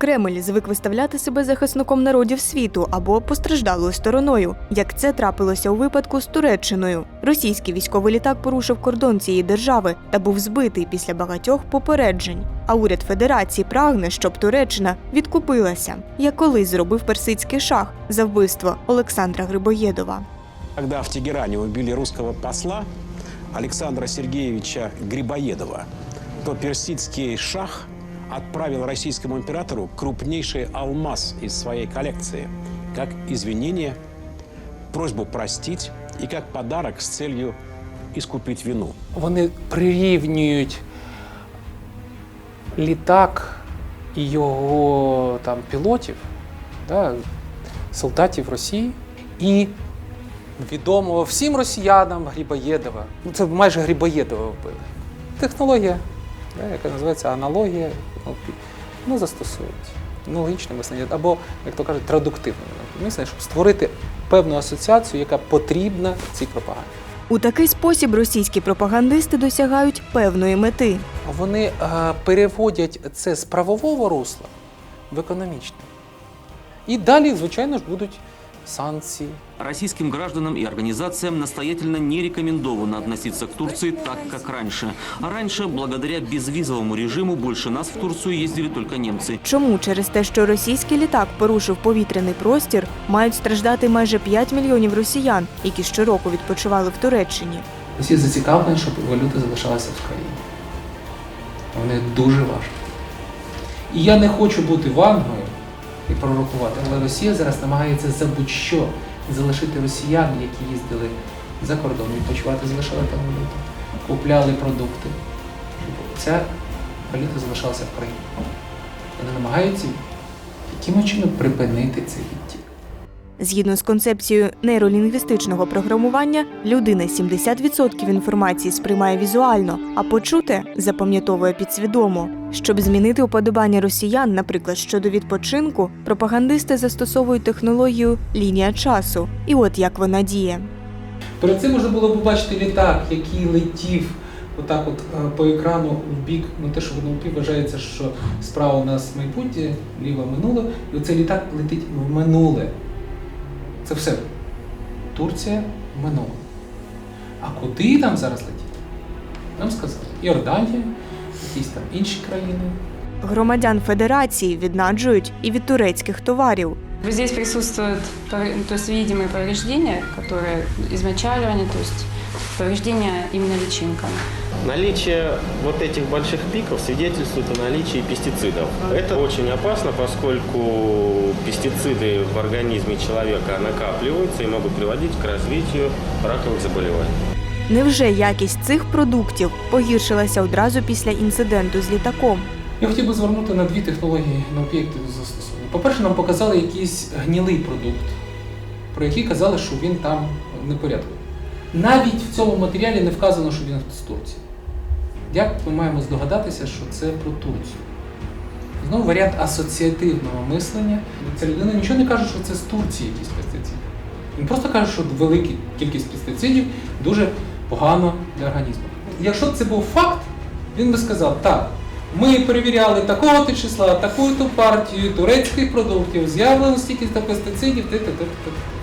Кремль звик виставляти себе захисником народів світу або постраждалою стороною, як це трапилося у випадку з Туреччиною. Російський військовий літак порушив кордон цієї держави та був збитий після багатьох попереджень. А уряд Федерації прагне, щоб Туреччина відкупилася, як колись зробив персидський шах за вбивство Олександра Грибоєдова. Когда в Тегеране убили русского посла Александра Сергеевича Грибоедова, то персидский шах отправил российскому императору крупнейший алмаз из своей коллекции, как извинение, просьбу простить и как подарок с целью искупить вину. Вони прирівнюють літак і його там пілотів, да, солдатів Росії і відомого всім росіянам Грибоєдова. Ну, це майже Грибоєдова вбили. Технологія, яка називається аналогія, ну, ну застосують. Ну, логічне мислення, або, як то кажуть, традуктивне мислення, щоб створити певну асоціацію, яка потрібна цій пропаганді. У такий спосіб російські пропагандисти досягають певної мети. Вони е, переводять це з правового русла в економічне. І далі, звичайно ж, будуть санкції. Российским гражданам и организациям настоятельно не рекомендовано относиться к Турции так, как раньше. А раньше, благодаря безвизовому режиму, больше нас в Турцию ездили только немцы. Чому через те, що російський літак порушив повітряний простір, мають страждати майже 5 мільйонів росіян, які щороку відпочивали в Туреччині? Усі зацікавлені, щоб валюта залишалася в країні. Вони дуже важливі. І я не хочу бути вангою і пророкувати, але Росія зараз намагається за будь-що залишити росіян, які їздили за кордон, відпочивати, залишали там валюту, купляли продукти. Щоб ця валюта залишалася в країні. Вони намагаються яким чином припинити цей відтік. Згідно з концепцією нейролінгвістичного програмування, людина 70% інформації сприймає візуально, а почуте запам'ятовує підсвідомо. Щоб змінити уподобання росіян, наприклад, щодо відпочинку, пропагандисти застосовують технологію лінія часу. І от як вона діє. Перед цим можна було побачити літак, який летів отак от е, по екрану в бік, ну те, що в НЛП вважається, що справа у нас майбутнє, ліва минуле, і оцей літак летить в минуле. Це все. Турція в минуле. А куди там зараз летіти? Нам сказали. Йорданія, якісь там інші країни. Громадян Федерації віднаджують і від турецьких товарів. Здесь присутствуют то есть видимые повреждения, которые измочаливание, то есть повреждения именно личинками. Наличие вот этих больших пиков свидетельствует о наличии пестицидов. Это очень опасно, поскольку пестициды в организме человека накапливаются и могут приводить к развитию раковых заболеваний. Невже якість цих продуктів погіршилася одразу після інциденту з літаком? Я хотів би звернути на дві технології на об'єкти застосування. По-перше, нам показали якийсь гнілий продукт, про який казали, що він там не порядку. Навіть в цьому матеріалі не вказано, що він з Турції. Як ми маємо здогадатися, що це про Турцію? Знову варіант асоціативного мислення. Ця людина нічого не каже, що це з Турції якісь пестициди. Він просто каже, що велика кількість пестицидів дуже погано для організму. Якщо б це був факт, він би сказав, так, ми перевіряли такого-то числа, таку-то партію турецьких продуктів, з'явлено стільки-то пестицидів, ти, ти,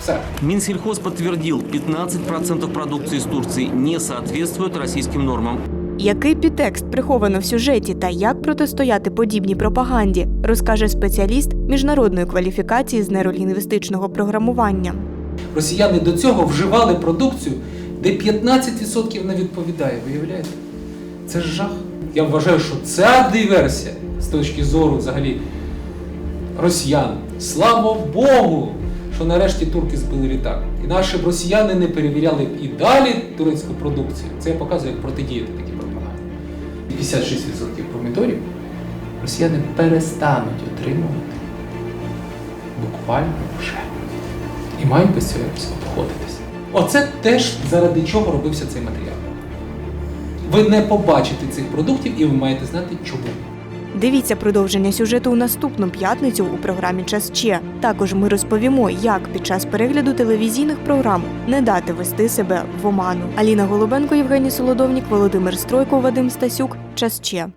все. Минсельхоз подтвердил, 15% продукции из Турции не соответствует российским нормам. Який підтекст приховано в сюжеті та як протистояти подібній пропаганді, розкаже спеціаліст міжнародної кваліфікації з нейролінгвістичного програмування. Росіяни до цього вживали продукцію, де 15% не відповідає. Виявляєте? Це ж жах. Я вважаю, що ця диверсія з точки зору взагалі росіян. Слава Богу, що нарешті турки збили літак. Інакше б росіяни не перевіряли б і далі турецьку продукцію. Це я показую, як протидіяти пропаганді. 56% помідорів росіяни перестануть отримувати буквально вже. І мають без цього обходитися. Оце теж заради чого робився цей матеріал. Ви не побачите цих продуктів і ви маєте знати чому. Дивіться продовження сюжету у наступну п'ятницю у програмі Час Че. Також ми розповімо, як під час перегляду телевізійних програм не дати вести себе в оману. Аліна Голубенко, Євгеній Солодовнік, Володимир Стройко, Вадим Стасюк. Час Че.